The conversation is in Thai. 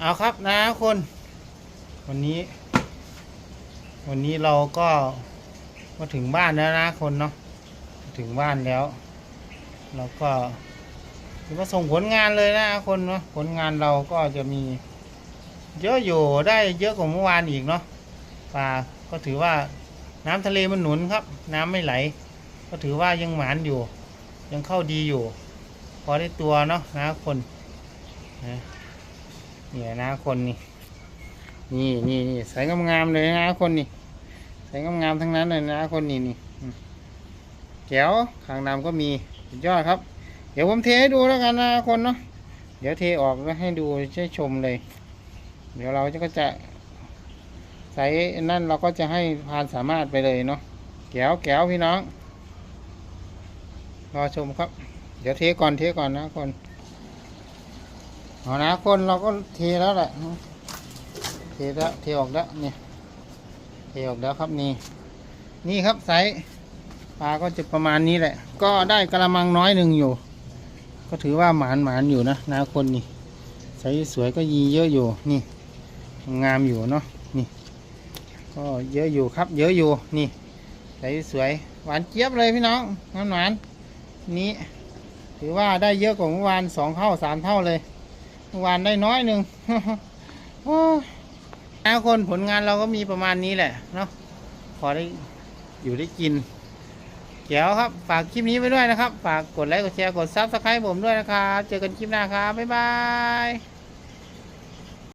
เอาครับนะคน วันนี้ วันนี้เราก็มาถึงบ้านแล้วนะคนเนาะถึงบ้านแล้ว เราก็ถือว่าส่งผลงานเลยนะคนเนาะผลงานเราก็จะมี เยอะอยู่ได้เยอะกว่าเมื่อวานอีกเนาะปลาก็ถือว่าน้ำทะเลมันหนุนครับ น้ำไม่ไหล ก็ถือว่ายังหมานอยู่ ยังเข้าดีอยู่ พอได้ตัวเนาะนะคนนะ นี่ยนะคนนี่นี่นี่นี่ใส่งามๆเลยนะคนนี่ใส่งามๆทั้งนั้นเลยนะคนนี่นี่แก้วขางน้ำก็มีสุดยอดครับ เดี๋ยวผมเทให้ดูแล้วกันนะคนเนาะเดี๋ยวเทออกแล้วให้ดูให้ชมเลย เดี๋ยวเราจะก็จะใส่นั่นเราก็จะให้พานสามารถไปเลยเนาะแก้วแก้วพี่น้อง รอชมครับ เดี๋ยวเทก่อนเทก่อนนะคน เอานะคนเราก็เทแล้วแหละเทแล้วเทออกแล้วเนี่ยเทออกแล้วครับนี่ นี่ครับไซปลาก็จะประมาณนี้แหละ ก็ได้กระมังน้อยหนึ่งอยู่ ก็ถือว่าหมานหมานอยู่นะนาคนนี่ไซส์สวยก็ยีเยอะอยู่นี่ งามอยู่เนาะนี่ ก็เยอะอยู่ครับ เยอะอยู่นี่ไซส์สวยหวานเจี๊ยบเลยพี่น้องหวานหวานนี้ถือว่าได้เยอะกว่าเมื่อวานสองเท่าสามเท่าเลย หวานได้น้อยหนึ่งโอ้ยนะคนผลงานเราก็มีประมาณนี้แหละเนาะพอได้อยู่ได้กินเกี่ยวครับ ฝากคลิปนี้ไว้ด้วยนะครับ ฝากกดไลค์กดแชร์กดซับสไครต์ผมด้วยนะครับ เจอกันคลิปหน้าครับ บ๊ายบาย